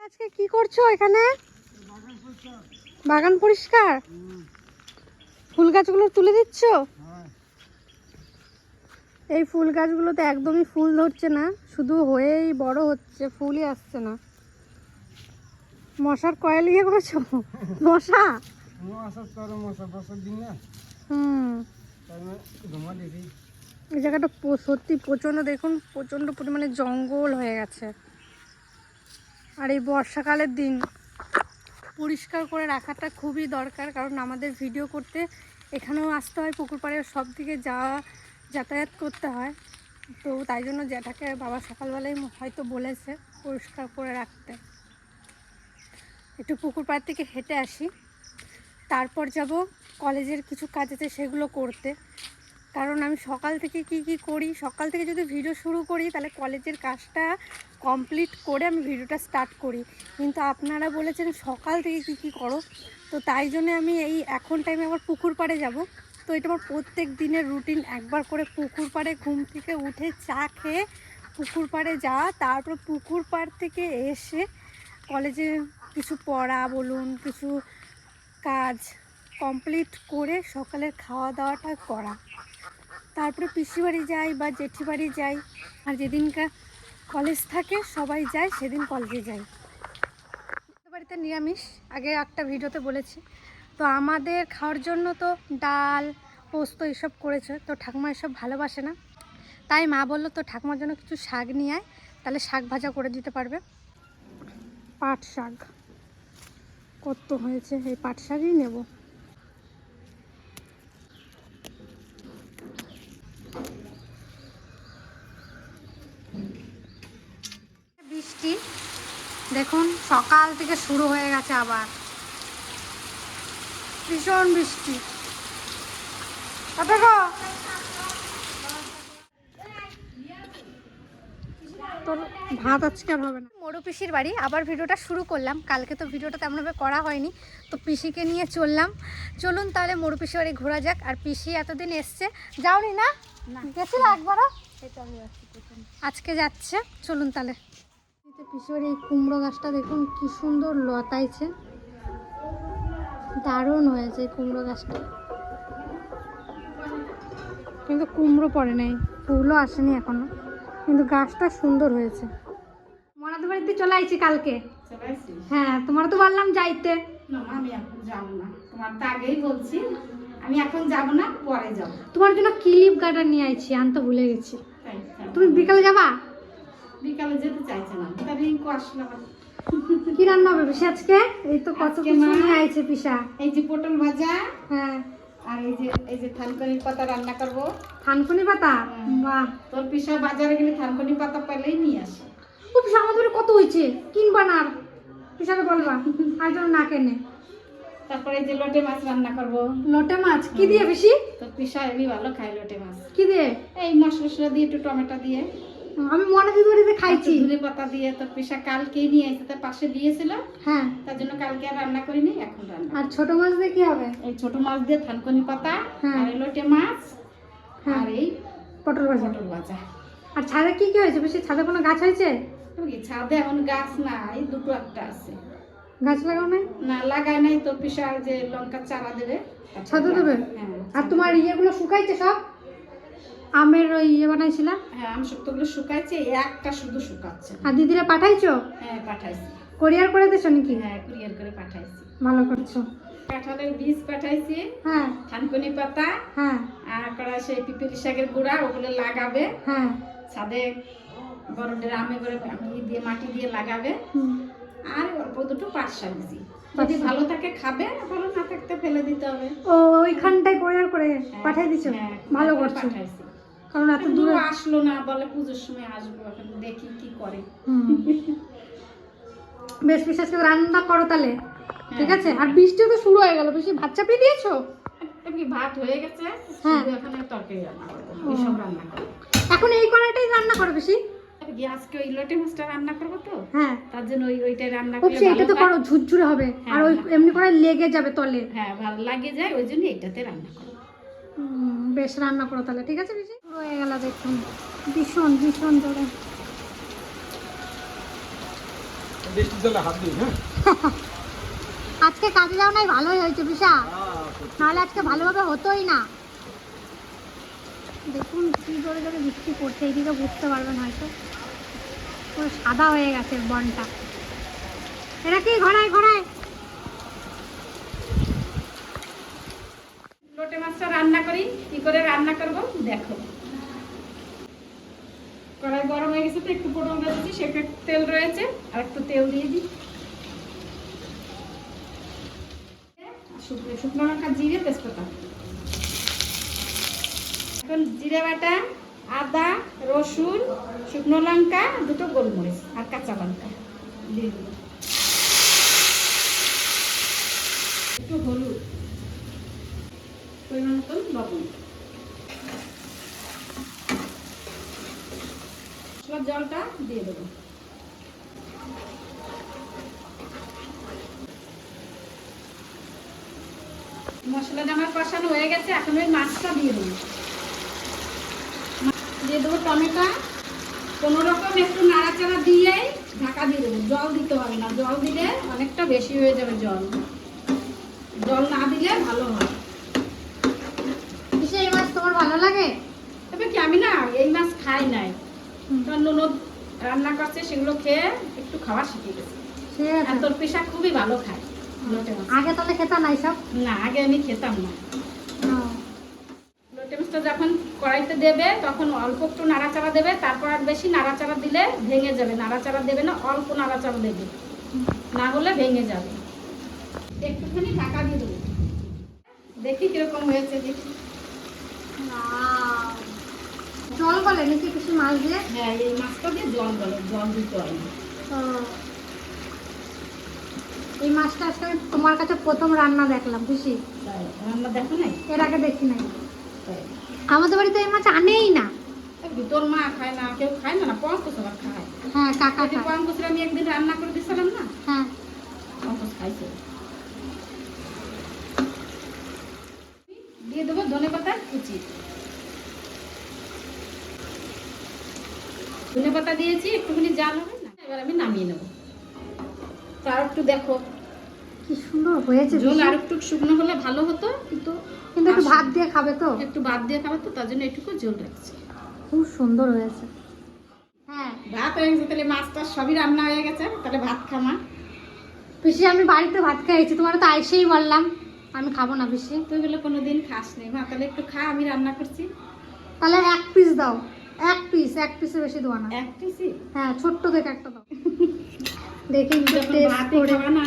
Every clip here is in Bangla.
আজকে কি করছ এখানে? বাগান পরিষ্কার? ফুল গাছগুলো তুলে দিচ্ছ? এই ফুল গাছগুলোতে একদমই ফুল ধরছে না শুধু হয়েই বড় হচ্ছে ফুলই আসছে না। মশার কয়েল ইয়ে করেছ? মশা? মশা দিন না। হুম। এই জায়গাটা সত্যি প্রচণ্ড, দেখুন, প্রচণ্ড পরিমাণে জঙ্গল হয়ে গেছে। আর এই বর্ষাকালের দিন পরিষ্কার করে রাখাটা খুবই দরকার, কারণ আমাদের ভিডিও করতে এখানেও আসতে হয়, পুকুর পাড়ে সব দিকে যাওয়া, যাতায়াত করতে হয়। তো তাই জন্য জ্যাঠাকে বাবা সকালবেলায় হয়তো বলেছে পরিষ্কার করে রাখতে। একটু পুকুর পাড় থেকে হেঁটে আসি। তারপর যাব কলেজের কিছু কাজ আছে সেগুলো করতে। কারণ আমি সকাল থেকে কি কি করি? সকাল থেকে যদি ভিডিও শুরু করি, তাহলে কলেজের কাজটা কমপ্লিট করে আমি ভিডিওটা স্টার্ট করি। কিন্তু আপনারা বলেছেন সকাল থেকে কি কি করো? তো তাই জন্য আমি এই এখন টাইমে আবার পুকুর পাড়ে যাব। তো এটা আমার প্রত্যেক দিনের রুটিন একবার করে পুকুর পাড়ে ঘুম থেকে উঠে চা খেয়ে পুকুর পাড়ে যাওয়া, তারপর পুকুর পাড় থেকে এসে কলেজে কিছু পড়া বলুন, কিছু কাজ কমপ্লিট করে সকালের খাওয়া দাওয়াটা করা। তারপরে পিসি বাড়ি যাই বা জেঠি বাড়ি যাই, আর যেদিনকার কলেজ থাকে, সবাই যায়, সেদিন কলেজে যাই। বাড়িতে নিরামিষ, আগে একটা ভিডিওতে বলেছি। তো আমাদের খাওয়ার জন্য তো ডাল, পোস্ত এসব করেছে, তো ঠাকুমা এসব ভালোবাসে না। তাই মা বলল, তো ঠাকুমার জন্য কিছু শাক নিয়ে আয়, তাহলে শাক ভাজা করে দিতে পারবে। পাট শাক। কত হয়েছে, এই পাট শাকই নেব। বৃষ্টি দেখুন সকাল থেকে শুরু হয়ে গেছে আবার। ভীষণ বৃষ্টি। তোর ভাত আজকে হবে না। মোড়ো পিসির বাড়ি আবার ভিডিওটা শুরু করলাম। কালকে তো ভিডিওটা তেমনভাবে করা হয়নি। তো পিসিকে নিয়ে চললাম। চলুন তাহলে মোড়ো পিসির বাড়ি ঘোরা যাক। আর পিসি এতদিন এসছে। যাওনি না? গেছিল একবারও? আজকে যাচ্ছে। চলুন তাহলে। পিসির এই কুমড়ো গাছটা দেখুন কি সুন্দর লতাইছে। দারুণ হয়েছে এই কুমড়ো গাছটা। কিন্তু কুমড়ো পড়ে নাই ফুলও আসেনি এখনও কিন্তু গাছটা সুন্দর হয়েছে। মনাদের বাড়িতে চলে আইছি কালকে। হ্যাঁ তোমার তো বললাম যাইতে। আমি এখন যাব না। তোমার তো আগেই বলছি আমি এখন যাব না পরে যাব। তোমার জন্য ক্লিপ গার্ডার নিয়ে আইছি আনতে ভুলে গেছি। তুমি বিকালে যাবা? বিকালে যেতে চাইছে না। তবে ইঙ্কু আসলো। কি রান্না হবে বেশি আজকে? এই তো কত কিছু নিয়ে আইছে পিসা। এই যে পটল ভাজা হ্যাঁ। আর এই যে এই যে থানকনি পাতা রান্না করব। থানকুনি পাতা? বাহ। তোর পিসা বাজারে গেলে থানকনি পাতা পেলেই নিয়ে আসে। ও পিসা আমাদের কত হয়েছে? কিনবা না আর। পিসাকে বলবা আর যেন না কেনে। তারপরে এই যে লোটে মাছ রান্না করব। লোটে মাছ? কি দিয়ে বেশি? তোর পিসা এমনি ভালো খায় লোটে মাছ। কি দিয়ে? এই মশলা দিয়ে একটু টমেটো দিয়ে। আমি মনে দিদি বাড়িতে খাইছি। ধনে পাতা দিয়ে তোর পিসা কালকেই নিয়ে এসে তার পাশে দিয়েছিল। হ্যাঁ। তার জন্য কালকে আর রান্না করিনি এখন রান্না আর ছোট মাছ দিয়ে কি হবে? এই ছোট মাছ দিয়ে থানকনি পাতা হ্যাঁ। আর এই লোটে মাছ হ্যাঁ। আর এই পটল ভাজা। পটল ভাজা। আর ছাদে কি কি হয়েছে? বেশি ছাদে কোনো গাছ হয়েছে? ছাদে এখন গাছ নাই দুটো একটা আছে। গাছ লাগাও নাই? না লাগায় নাই তো পিসার যে লঙ্কার চারা দেবে ছাদে দেবে? হ্যাঁ আর তোমার ইয়েগুলো শুকাইছে সব? আমের ওই ইয়ে বানাইছিলাম হ্যাঁ আম শুক্তগুলো শুকাইছে একটা শুধু শুকাচ্ছে। আর দিদিরা পাঠাইছো? হ্যাঁ পাঠাইছি। কোরিয়ার করে দিছো নাকি? হ্যাঁ কুরিয়ার করে পাঠাইছি। ভালো করছ। কাঁঠালের বীজ পাঠাইছি হ্যাঁ। থানকুনি পাতা হ্যাঁ। আর করা সেই পিপিলি শাকের গুঁড়া ওগুলো লাগাবে। হ্যাঁ। ছাদে বড় ড্রামে করে দিয়ে মাটি দিয়ে লাগাবে। আর অল্প দুটো পাট শাক যদি ভালো থাকে খাবে ভালো না থাকতে ফেলে দিতে হবে। ও ওইখানটায় কোরিয়ার করে হ্যাঁ, পাঠাই দিছো? হ্যাঁ, ভালো করে করছ। পাঠাইছি। কারণ এত এখন দূরে আসলো না বলে পুজোর সময় আসব এখন দেখি কি করে। বেশ বিশেষ করে রান্না করো তাহলে। ঠিক হ্যাঁ। আছে? আর বৃষ্টিও তো শুরু হয়ে গেল বেশি ভাত চাপিয়ে দিয়েছ? ভাত হয়ে গেছে? হ্যাঁ। এখন আর তরকারি রান্না করব এসব রান্না করব। এখন এই কড়াইটাই রান্না করো বেশি। আজকে ওই লোটে মাছটা রান্না করব তো? হ্যাঁ। তার জন্য ওই ওইটাই রান্না ও করলে এটা তো করো ঝুরঝুরে হবে। আর ওই হ্যাঁ। এমনি করে লেগে যাবে তলে। হ্যাঁ ভালো লাগে যায় ওই জন্য এইটাতে রান্না হুম, বেশ রান্না করো তাহলে ঠিক আছে বেশি রয়ে গেল দেখুন। ভীষণ ভীষণ জোরে। আজকে কাজে যাও নাই ভালোই হয়েছে বিশা। নাহলে আজকে ভালোভাবে হতোই না। দেখুন কি জোরে জোরে বৃষ্টি পড়ছে এইদিকে বুঝতে পারবেন হয়তো। পুরো সাদা হয়ে গেছে বনটা। এটা কি ঘোড়ায় ঘোড়ায়? লোটে মাছটা রান্না করি, কি করে রান্না করব? দেখো। কড়াই গরম হয়ে গেছে তো, একটু পটল দিয়েছি সেটা তেল রয়েছে, আর একটু তেল দিয়ে দিই। শুকনো শুকনো লঙ্কা, জিরে, তেজপাতা। এখন জিরে বাটা, আদা, রসুন, শুকনো লঙ্কা, দুটো গোলমরিচ আর কাঁচা লঙ্কা দিয়ে দেবো। দিয়ে দেবো। মশলাটা আমার কষানো হয়ে গেছে এখন ওই মাছটা দিয়ে দেবো। দিয়ে দেবো টমেটো। কোনো রকম একটু নাড়াচাড়া দিয়ে ঢাকা দিয়ে দেবো। জল দিতে হবে না জল দিলে অনেকটা বেশি হয়ে যাবে জল। জল না দিলে ভালো হয়। এই মাছ তোমার ভালো লাগে? তবে কি আমি না এই মাছ খাই নাই। তোমার ননদ রান্না করছে সেগুলো খেয়ে একটু খাওয়া শিখে গেছে। আর তোর পেশা খুবই ভালো খায় আগে তাহলে খেতাম না সব না আগে আমি খেতাম না। লোটে মাছটা যখন কড়াইতে দেবে তখন অল্প একটু নাড়াচাড়া দেবে তারপর আর বেশি নাড়াচাড়া দিলে ভেঙে যাবে। নাড়াচাড়া দেবে না অল্প নাড়াচাড়া দেবে। না হলে ভেঙে যাবে। একটুখানি ঢাকা দিয়ে দেবো। দেখি কীরকম হয়েছে দেখি জল বলে নাকি কিছু মাছ দিয়ে? হ্যাঁ এই মাছটা দিয়ে জল বলে জল দিতে হয়। এই মাছটা আজকে তোমার কাছে প্রথম রান্না দেখলাম বুঝি রান্না দেখো নাই? এর আগে দেখি নাই। আমাদের বাড়িতে এই মাছ আনেই না। তোর মা খায় না কেউ খায় না না? পঙ্কজ আবার খায়। হ্যাঁ কাকা খায়। আমি একদিন রান্না করে দিয়েছিলাম না? হ্যাঁ। পঙ্কজ খাইছে। দিয়ে দেবো ধনে পাতা কুচি। ধনে পাতা দিয়েছি একটুখানি জাল হবে না? এবার আমি নামিয়ে নেব। তার একটু দেখো। কি সুন্দর হয়েছে ঝোল। আর একটু শুকনো হলে ভালো হতো কিন্তু কিন্তু একটু ভাত দিয়ে খাবে তো। একটু ভাত দিয়ে খাবার তো তার জন্য একটু ঝোল রাখছি। খুব সুন্দর হয়েছে। হ্যাঁ। ভাত হয়ে গেছে তাহলে মাছটা সবই রান্না হয়ে গেছে তাহলে ভাত খামা পিসি আমি বাড়িতে ভাত খাইছি তোমার তো আইসেই বললাম। আমি খাব না পিসি। তুই বলে কোনোদিন খাস নি মা তাহলে একটু খা আমি রান্না করছি। তাহলে এক পিস দাও। এক পিস এক পিসে বেশি দেবো না। এক পিসি হ্যাঁ ছোট্ট দেখে একটা দাও। দেখি একটু টেস্ট করে। না।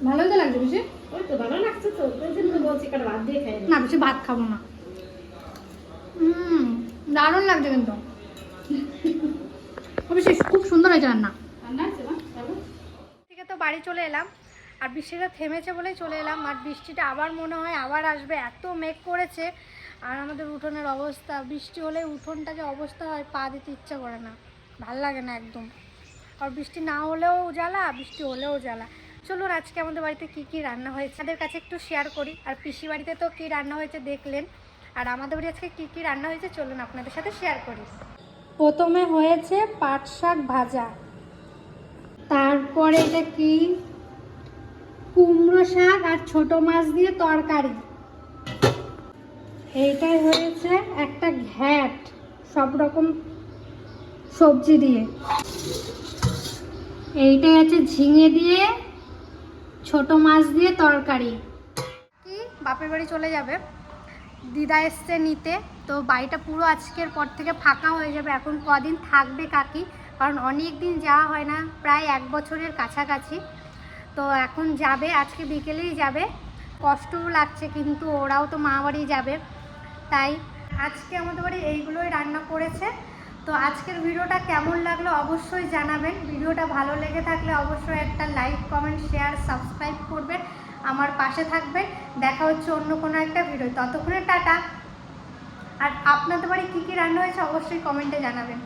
ভালোই তো লাগছে বেশি ওই তো ভালো লাগছে তো ওই জন্য বলছি কারণ ভাত দিয়ে খাই। না বেশি ভাত খাব না। হুম দারুণ লাগছে কিন্তু। খুব সুন্দর হয়েছে রান্না রান্না আছে মা চলো থেকে তো বাড়ি চলে এলাম। আর বৃষ্টিটা থেমেছে বলেই চলে এলাম। আর বৃষ্টিটা আবার মনে হয় আবার আসবে। এত মেঘ করেছে। আর আমাদের উঠোনের অবস্থা, বৃষ্টি হলে উঠোনটা যে অবস্থা হয়, পা দিতে ইচ্ছা করে না। ভালো লাগে না একদম। আর বৃষ্টি না হলেও জ্বালা, বৃষ্টি হলেও জ্বালা। চলুন আজকে আমাদের বাড়িতে কি কি রান্না হয়েছে তাদের কাছে একটু শেয়ার করি। আর পিসি বাড়িতে তো কি রান্না হয়েছে দেখলেন। আর আমাদের বাড়ি আজকে কি কি রান্না হয়েছে চলুন আপনাদের সাথে শেয়ার করি। প্রথমে হয়েছে পাট শাক ভাজা। তারপরে এটা কি? কুমড়ো শাক আর ছোট মাছ দিয়ে তরকারি। এইটাই হয়েছে একটা ঘ্যাট, সব রকম সবজি দিয়ে। এইটাই আছে ঝিঙে দিয়ে ছোট মাছ দিয়ে তরকারি। কি? বাপের বাড়ি চলে যাবে। দিদা এসছে নিতে, তো বাড়িটা পুরো আজকের পর থেকে ফাঁকা হয়ে যাবে। এখন কদিন থাকবে কাকি? কারণ অনেক দিন যাওয়া হয় না, প্রায় এক বছরের কাছাকাছি। তো এখন যাবে, আজকে বিকেলেই যাবে। কষ্টও লাগছে কিন্তু ওরাও তো মা বাড়ি যাবে। তাই আজকে আমাদের বাড়ি এইগুলোই রান্না করেছে। তো আজকের ভিডিওটা কেমন লাগল অবশ্যই জানাবেন। ভিডিওটা ভালো লেগে থাকলে অবশ্যই একটা লাইক, কমেন্ট, শেয়ার, সাবস্ক্রাইব করবেন। আমার পাশে থাকবেন। দেখা হচ্ছে অন্য কোনো একটা ভিডিও ততক্ষণে টাটা। আর আপনাদের বাড়ি কী কী রান্না হয়েছে অবশ্যই কমেন্টে জানাবেন।